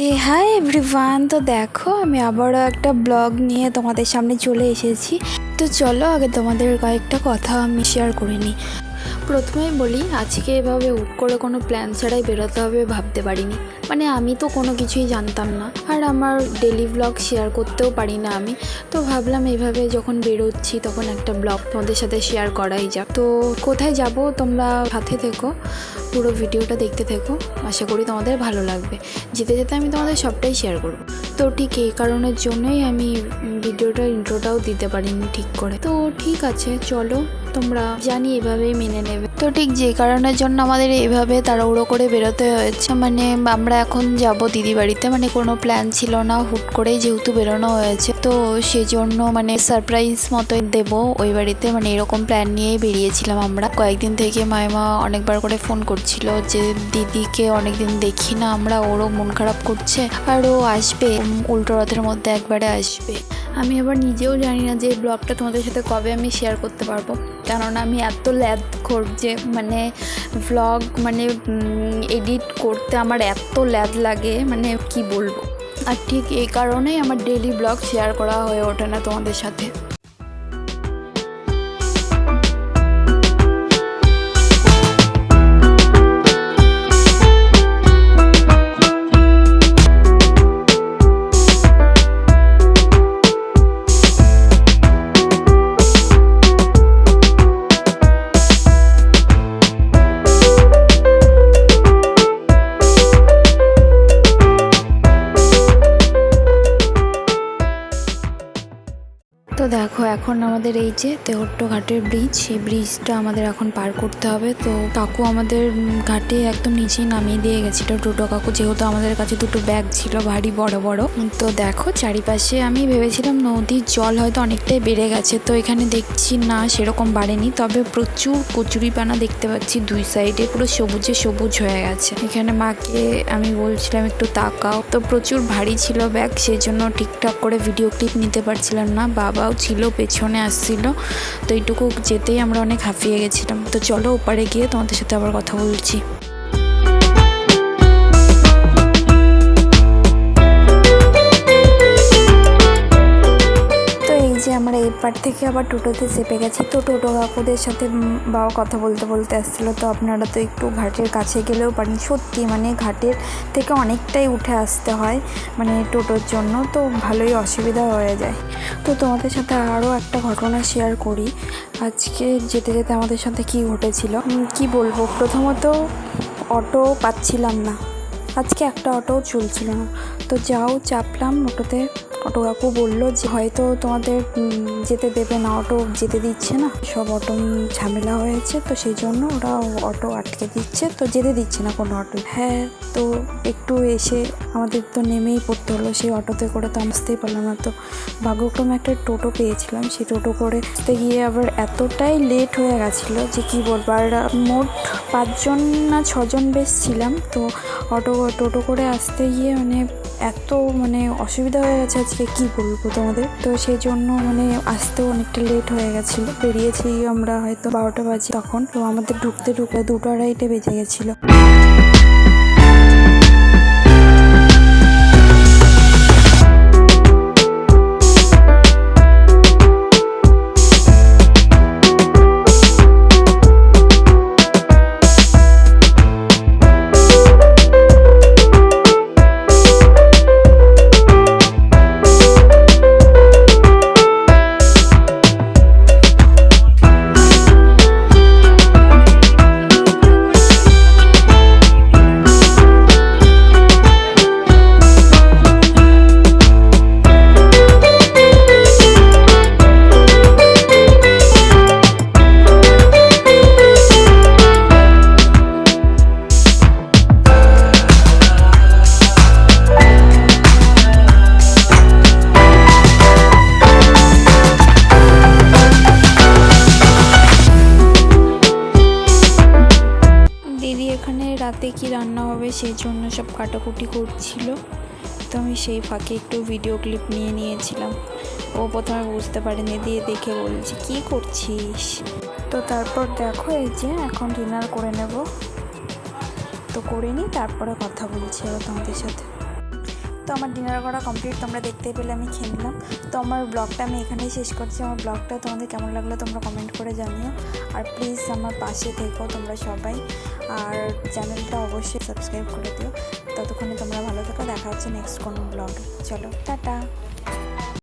এ hi everyone তো দেখো, আমি আবারও একটা ব্লগ নিয়ে তোমাদের সামনে চলে এসেছি। তো চলো আগে তোমাদের কয়েকটা কথা আমি শেয়ার করে নিই। প্রথমেই বলি, আজকে এভাবে হুট করে কোনো প্ল্যান ছাড়াই বেরোতে হবে ভাবতে পারিনি। মানে আমি তো কোনো কিছুই জানতাম না। আর আমার ডেলি ব্লগ শেয়ার করতেও পারি না আমি। তো ভাবলাম এভাবে যখন বেরোচ্ছি তখন একটা ব্লগ তোমাদের সাথে শেয়ার করাই যাক। তো কোথায় যাব তোমরা সাথে থেকো, পুরো ভিডিওটা দেখতে থেকো। আশা করি তোমাদের ভালো লাগবে। যেতে যেতে আমি তোমাদের সবটাই শেয়ার করব। তো ঠিক এই কারণের জন্যই আমি ভিডিওটা ইন্ট্রোটাও দিতে পারিনি ঠিক করে। তো ঠিক আছে, চলো তোমরা জানি এভাবেই মেনে নেবে। তো ঠিক যে কারণের জন্য আমাদের এইভাবে তাড়াহুড়ো করে বেরোতে হয়েছে। মানে আমরা এখন যাব দিদি বাড়িতে। মানে কোনো প্ল্যান ছিল না, হুট করেই যেহেতু বেরোনো হয়েছে। তো সেই জন্য মানে সারপ্রাইজ মতো দেব ওই বাড়িতে। মানে এরকম প্ল্যান নিয়েই বেরিয়েছিলাম আমরা। কয়েকদিন থেকে মাইমা অনেকবার করে ফোন করছিল যে, দিদিকে অনেকদিন দেখি না আমরা, ওরও মন খারাপ করছে। আর ও আসবে উল্টো রথের মধ্যে একবারে আসবে। আমি আবার নিজেও জানি না যে এই ব্লগটা তোমাদের সাথে কবে আমি শেয়ার করতে পারব। কেননা আমি এত ল্যাদ খোর যে মানে ব্লগ মানে এডিট করতে আমার এত ল্যাদ লাগে মানে কি বলব? আর ঠিক এই কারণেই আমার ডেলি ব্লগ শেয়ার করা হয়ে ওঠে না তোমাদের সাথে। তো দেখো, এখন আমাদের এই যে তেহট্ট ঘাটের ব্রিজ সেই ব্রিজটা আমাদের এখন পার করতে হবে। তো কাকু আমাদের ঘাটে একদম নিচেই নামিয়ে দিয়ে গেছিল। টোটো কাকু যেহেতু আমাদের কাছে দুটো ব্যাগ ছিল, ভারী বড় বড়। তো দেখো, চারিপাশে আমি ভেবেছিলাম নদীর জল হয়তো অনেকটাই বেড়ে গেছে। তো এখানে দেখছি না, সেরকম বাড়েনি। তবে প্রচুর কচুরিপানা দেখতে পাচ্ছি দুই সাইডে পুরো সবুজে সবুজ হয়ে গেছে। এখানে মাকে আমি বলছিলাম একটু তাকাও। তো প্রচুর ভারী ছিল ব্যাগ সেই জন্য ঠিকঠাক করে ভিডিও ক্লিপ নিতে পারছিলাম না। বাবাও ছিল, পেছনে আসছিল। তো এইটুকু যেতেই আমরা অনেক হাঁপিয়ে গেছিলাম। তো চলো ওপারে গিয়ে তোমাদের সাথে আবার কথা বলছি। যে থেকে আবার টোটোতে চেপে গেছি। তো টোটো কাকুদের সাথে বাবা কথা বলতে বলতে আসছিল। তো আপনারা তো একটু ঘাটের কাছে গেলেও পারেন। সত্যি মানে ঘাটের থেকে অনেকটাই উঠে আসতে হয় মানে টোটোর জন্য। তো ভালোই অসুবিধা হয়ে যায়। তো তোমাদের সাথে আরও একটা ঘটনা শেয়ার করি। আজকে যেতে যেতে আমাদের সাথে কি ঘটেছিল? কি বলব? প্রথমত অটো পাচ্ছিলাম না। আজকে একটা অটোও চলছিল না। তো যাও চাপলাম অটোতে। অটো কাকু বলল যে, হয়তো তোমাদের যেতে দেবে না, অটো যেতে দিচ্ছে না। সব অটো ঝামেলা হয়েছে, তো সেই জন্য ওরা অটো আটকে দিচ্ছে, তো যেতে দিচ্ছে না কোনো অটো। হ্যাঁ তো একটু এসে আমাদের তো নেমেই পড়তে হলো, সেই অটোতে করে তো আসতেই পারলাম না। তো ভাগ্যক্রমে একটা টোটো পেয়েছিলাম, সেই টোটো করে আসতে গিয়ে আবার এতটাই লেট হয়ে গেছিল যে কি বলব, আর মোট পাঁচজন না ছজন বেশ ছিলাম। তো অটো, টোটো করে আসতে গিয়ে মানে এত মানে অসুবিধা হয়ে গেছে আজকে কি বলব তোমাদের? তো সেই জন্য মানে আসতেও অনেকটা লেট হয়ে গেছিল। বেরিয়েছি আমরা হয়তো বারোটা বাজে তখন। তো আমাদের ঢুকতে ঢুকতে দুটো আড়াইটে বেজে গেছিল। রাতে কি রান্না হবে সেই জন্য সব কাটাকুটি করছিল। তো আমি সেই ফাঁকে একটু ভিডিও ক্লিপ নিয়ে নিয়েছিলাম। ও প্রথমে বুঝতে পারেনি, দিয়ে দেখে বলছে, কি করছিস? তো তারপর দেখো এই যে এখন ডিনার করে নেব। তো করে নিই, তারপরে কথা বলছি আবার তোমাদের সাথে। তো আমার ডিনার করা কমপ্লিট তোমরা দেখতে পেলে আমি খেয়ে নিলাম। তো আমার ব্লগটা আমি এখানেই শেষ করছি। আমার ব্লগটা তোমাদের কেমন লাগল তোমরা কমেন্ট করে জানিও। আর প্লিজ আমার পাশে থেকো তোমরা সবাই। আর চ্যানেলটা অবশ্যই সাবস্ক্রাইব করে দিও। ততক্ষণে তোমরা ভালো থাকো। দেখা হচ্ছে নেক্সট কোনো ব্লগে চলো, টাটা।